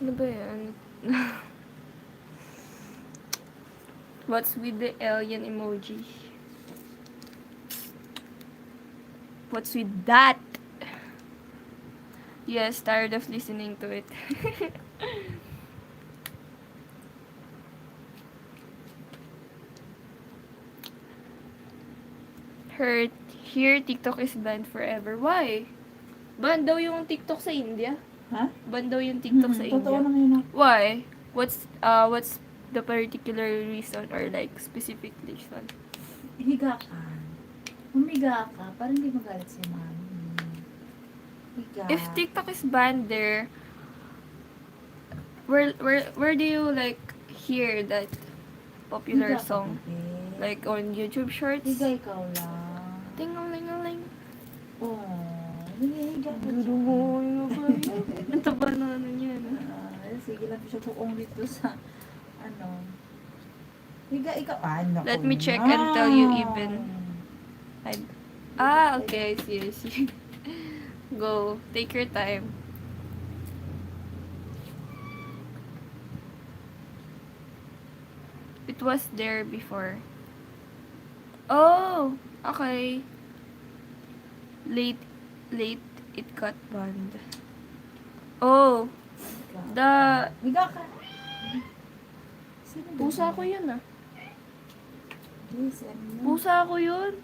Ano ba yan? What's with the alien emoji? What's with that? Yes, tired of listening to it. Her here TikTok is banned forever. Why? Ban daw yung TikTok sa India. Ha? Ban daw yung TikTok sa Hmm, Totoo India. naman yun. Why? What's uh what's the particular reason or like specific reason? Higa ka. Humiga ka. Para hindi magalit si mami. Higa. If TikTok is banned there, where where where do you like hear that popular Higa ka, song? Like on YouTube Shorts? Higa ikaw lang. Tingaling-aling. Oh. Higa ka. Dudugo yung ba? Ang taba na ano. Ah, sige lang siya buong dito sa ano. Higa ikaw. Ah, naku Let me check and tell you even. I- Ah, okay. I see, I see. Go. Take your time. It was there before. Oh, okay. Late, late, it got banned. Oh, the... Higa ka. Pusa ko yun ah. Pusa ko yun.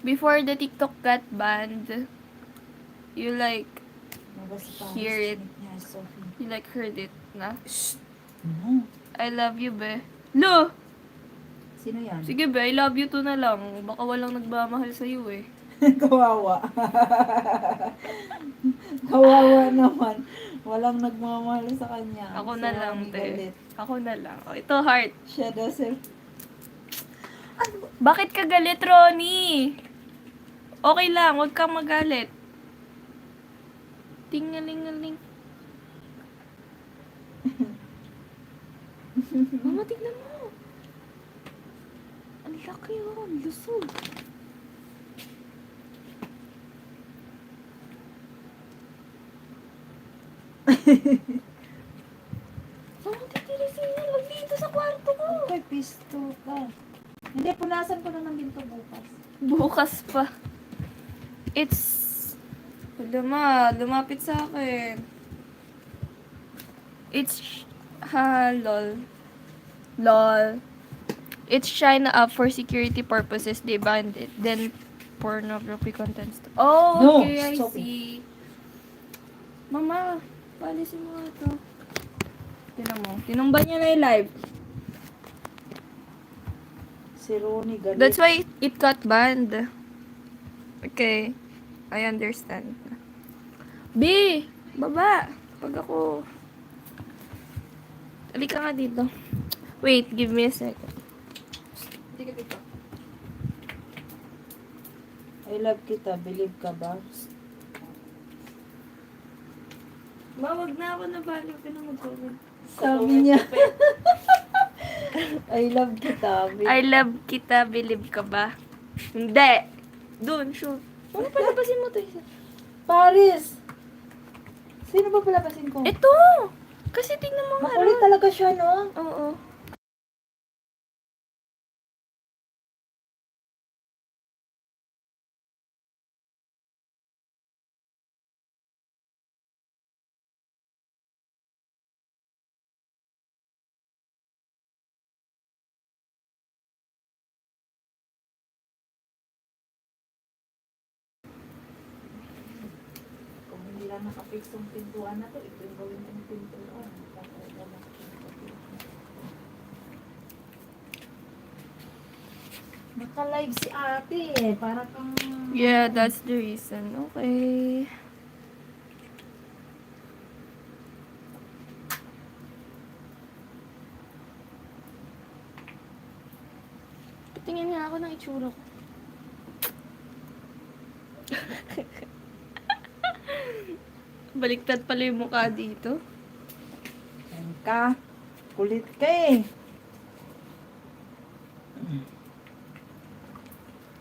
Before the TikTok got banned, you like. Hear it. You like heard it na? No. I love you, be. Lo! Sino yan? Sige, be. I love you to na lang. Baka walang nagmamahal sa'yo eh. Kawawa. Kawawa naman. Walang nagmamahal sa kanya. Ako na So, lang, ang te. galit. Ako na lang. Oh, ito, heart. Siya daw sir. Bakit ka galit, Ronnie? Okay lang. Huwag kang magalit. Tingalingaling. Mama, tignan mo. Ang laki oh. Ang lusog. Saan mo titirisin yan? Wag dito sa kwarto ko. Ay, pisto ka. Hindi, punasan ko na ng ginto bukas. Bukas pa. It's... Luma, lumapit sa akin. It's... Ha, lol. Lol. It's China up for security purposes. They banned it. Then, pornography contents. Oh, No, okay, I stop it. see. Mama, palisin mo nga ito. Tinan mo. Tinumba niya na yung live. Si Ronnie galit. That's why it got banned. Okay. I understand. B! Baba! Pag ako... Halika nga dito. Wait, give me a second. Halika dito. I love kita. Believe ka ba? Ma, wag na ako nabaliw ka na mag-comment. Sabi niya. I love kita. Believe I love kita, believe ka ba? Hindi! Doon, shoot. Ano palabasin mo to isa? Paris! Sino ba palabasin ko? Ito! Kasi tingnan mo nga. Makulit Ron. talaga siya, no? Oo. Hindi lang nakafix yung pintuan na to, ito yung gawin yung pintuan. Naka-live si ate eh. Para kang... Yeah, that's the reason. Okay. Tingin nga ako ng itsura ko. Baliktad pala yung mukha dito. Yan ka. Kulit ka eh.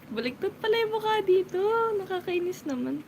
Baliktad pala yung mukha dito. Nakakainis naman.